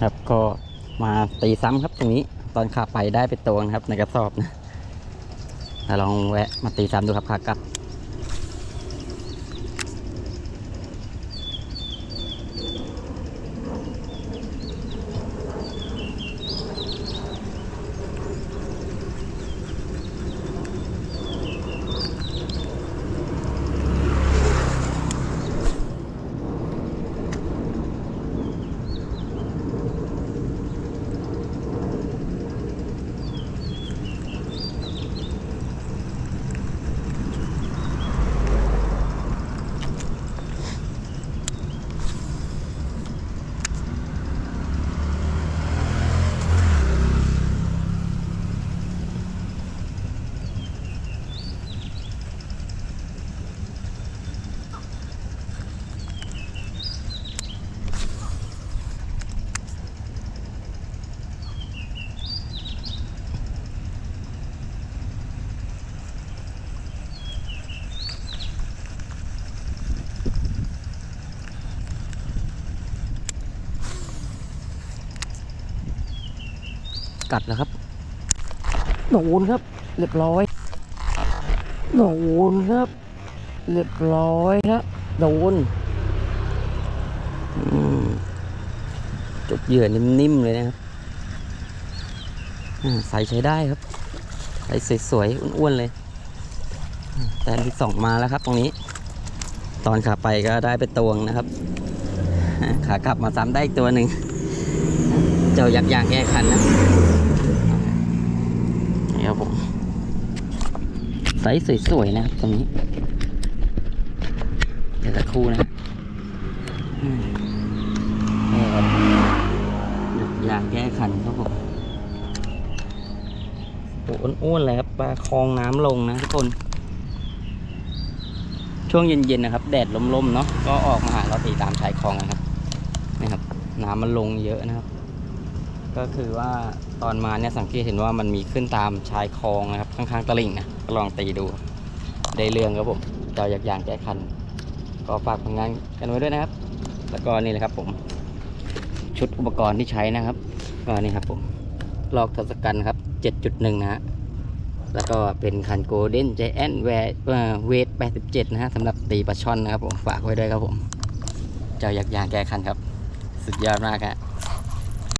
ครับก็มาตีซ้ำครับตรงนี้ตอนขาไปได้ไปตัวนะครับในกระสอบนะแต่ลองแวะมาตีซ้ำดูครับขากลับ กัดแล้วครับโดนครับ เรียบร้อยโดนครับ เรียบร้อยครับโดนอืมจุดเหยื่อนิ่มๆเลยนะครับอ่าใส่ใช้ได้ครับใส่สวยๆอ้วนๆเลยอ่าแต่อันที่สองมาแล้วครับตรงนี้ ตอนขาไปก็ได้ไปตวงนะครับอ่าขากลับมาซ้ำได้อีกตัวหนึ่ง เจ้ายักษ์ยางแก้คันนะนี่ครับผมไซส์สวยๆนะครับตรงนี้ เดี๋ยวสักครู่นะอืมนี่ครับยางแก้ขันครับผมโอ้อ้วนๆเลยครับปลาคลองน้ำลงนะทุกคนช่วงเย็นๆนะครับ แดดลมๆเนาะก็ออกมาหาเราตีตามชายคลองนะครับนี่ครับ น้ำมันลงเยอะนะครับ ก็คือว่าตอนมาเนี่ยสังเกตเห็นว่ามันมีขึ้นตามชายคลองนะครับ ข้างๆตลิ่งนะลองตีดู ได้เรื่องครับผมเจ้ายักษ์ยางแก้คัน ก็ฝากผลงานกันไว้ด้วยนะครับ แล้วก็นี่แหละครับผม ชุดอุปกรณ์ที่ใช้นะครับ ก็นี่ครับผมลอกทศกัณฐ์ครับ 7.1 นะฮะแล้วก็เป็นคันโกลเด้นใจแอนแวร์เวท87 นะฮะสำหรับตีปลาช่อนนะครับผมฝากไว้ด้วยครับผม เจ้ายักษ์ยางแก้คันครับ สุดยอดมากฮะ